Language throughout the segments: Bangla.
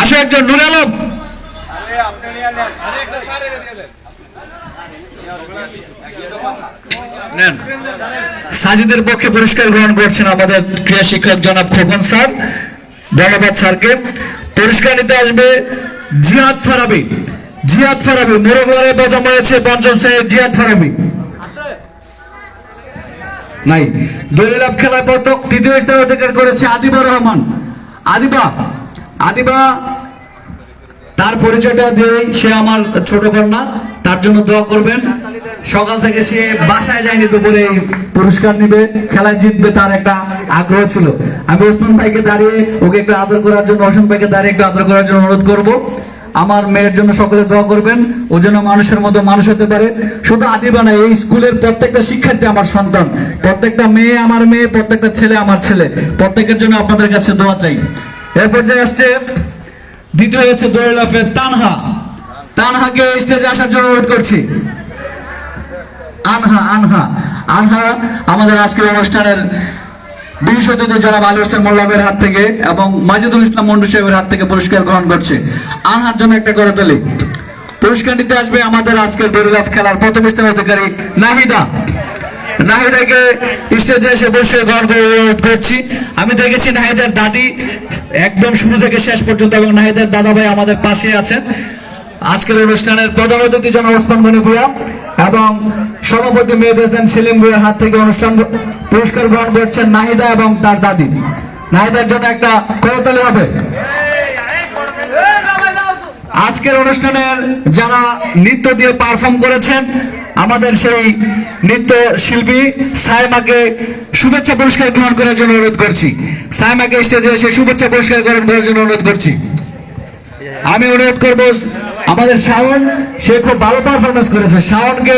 আসো একজন নুর আলম সাজিদের পক্ষে পুরস্কার গ্রহণ করছেন আমাদের ক্রীড়া শিক্ষক জনাব খোকন স্যার, ধন্যবাদ স্যারকে। পুরস্কার নিতে আসবে জিয়াদ ফারাবি। জিয়াদ ফারাবি, মোরগলারে বজাম হয়েছে পঞ্চম শ্রেণির জিয়াদ ফারাবি। নাই। দলীয় খেলায় পদক তৃতীয় স্থান অধিকার করেছে আদিবা রহমান। আদিবা আদিবা, তার পরিচয়টা দিয়ে সে আমার ছোট কন্যা, তার জন্য দোয়া করবেন। সকাল থেকে সে বাসায় যায়নি, দুপুরে পুরস্কার নিবে, খেলায় জিতবে তার একটা আগ্রহ ছিল। আমি ওসমান ভাইকে দাঁড়িয়ে ওকে একটু আদর করার জন্য, ওসমান ভাইকে দাঁড়িয়ে একটু আদর করার জন্য অনুরোধ করব। আমার মেয়ের জন্য সকলে দোয়া করবেন, ও যেন মানুষের মতো মানুষ হতে পারে। শুধু আদিবা না, এই স্কুলের প্রত্যেকটা শিক্ষার্থী আমার সন্তান, প্রত্যেকটা মেয়ে আমার মেয়ে, প্রত্যেকটা ছেলে আমার ছেলে। প্রত্যেকের জন্য আপনাদের কাছে দোয়া চাই। এরপর যে আসছে দ্বিতীয় হয়েছে দৌড় লাফে তানহা। তানহাকে স্টেজে আসার জন্য অনুরোধ করছি। আনহা আনহা। আনহা, আমাদের আজকের অনুষ্ঠানের বিশ অতিথি জনাব আলী হোসেন মোল্লাবের হাত থেকে এবং মাজিদুল ইসলাম মন্ডু সাহেবের হাত থেকে পুরস্কার গ্রহণ করছে। আনহার জন্য একটা করে তোলি পুরস্কার নিতে আসবে আমাদের আজকের দৌড়লাফ খেলার প্রথম স্থান অধিকারী নাহিদা। নাহিদাকে স্টেজে এসে বসে গ্রহণ করছি। আমি দেখেছি নাহিদার দাদি একদম শুরু থেকে শেষ পর্যন্ত এবং নাহিদার দাদা ভাই আমাদের পাশে আছেন। আজকের অনুষ্ঠানের প্রধান অতিথি জন ওসমান গনি এবং সভাপতি মেয়েদের সেলিম ভুয়ার হাত থেকে অনুষ্ঠান পুরস্কার গ্রহণ করছেন নাহিদা এবং তার দাদি। নাহিদার জন্য একটা করতালি হবে। আজকের অনুষ্ঠানের যারা নৃত্য দিয়ে পারফর্ম করেছেন, আমাদের সেই নৃত্য শিল্পী সাইমাকে শুভেচ্ছা পুরস্কার গ্রহণ করার জন্য অনুরোধ করছি। সাইমাকে স্টেজে এসে শুভেচ্ছা পুরস্কার গ্রহণ করার জন্য অনুরোধ করছি। আমি অনুরোধ করব, আমাদের শাওন সে খুব ভালো পারফরমেন্স করেছে। শাওনকে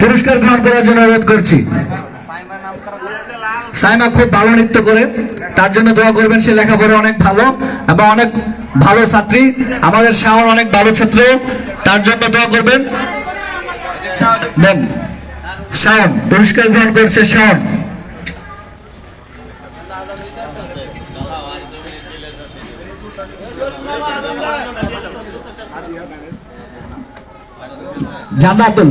পুরস্কার গ্রহণ করার জন্য অনুরোধ করছি। সাইমা খুব ভালো নৃত্য করে। তার জন্য দোয়া করবেন, সে লেখাপড়া অনেক ভালো এবং অনেক ভালো ছাত্রী। আমাদের শাওন অনেক ভালো ছাত্র। তার জন্য দোয়া করবেন। শাওন পুরস্কার গ্রহণ করছে শাওন। জান্নাতুল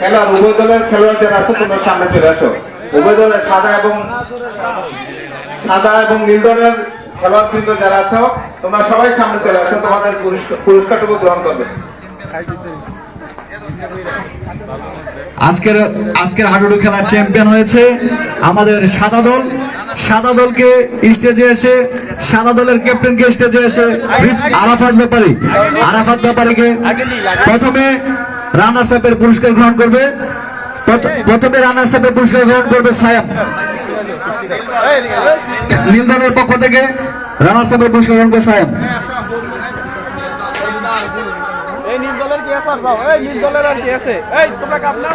খেলার উভয় দলের খেলোয়াড় যারা আছে তোমরা সামনে চলে আসো। উভয় দলের সাদা এবং সাদা এবং নীল দলের খেলোয়াড় কিন্তু যারা আছো তোমরা সবাই সামনে চলে আসো তোমাদের পুরস্কারটুকু গ্রহণ করবে। আজকের আজকের হাডুডু খেলার চ্যাম্পিয়ন হয়েছে আমাদের সাদা দল। সাদা দলকে স্টেজে এসে, সাদা দলের ক্যাপ্টেনকে স্টেজে এসে আরাফাত ব্যাপারী, আরাফাত ব্যাপারীকে প্রথমে রানার সাহেবের পুরস্কার গ্রহণ করবে। প্রথ- প্রথমে রানার সাহেবের পুরস্কার গ্রহণ করবে সায়াম। নীল দলের পক্ষ থেকে রানার সাহেবের পুরস্কার গ্রহণ করবে সায়াম। তোমরা কাপ না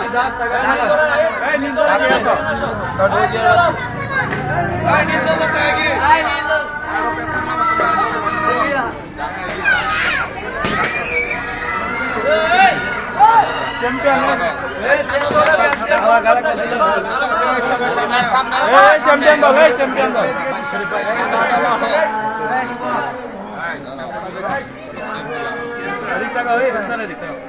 চ্যাম্পিয়ন দল এই চ্যাম্পিয়ন দল এদিক টাকা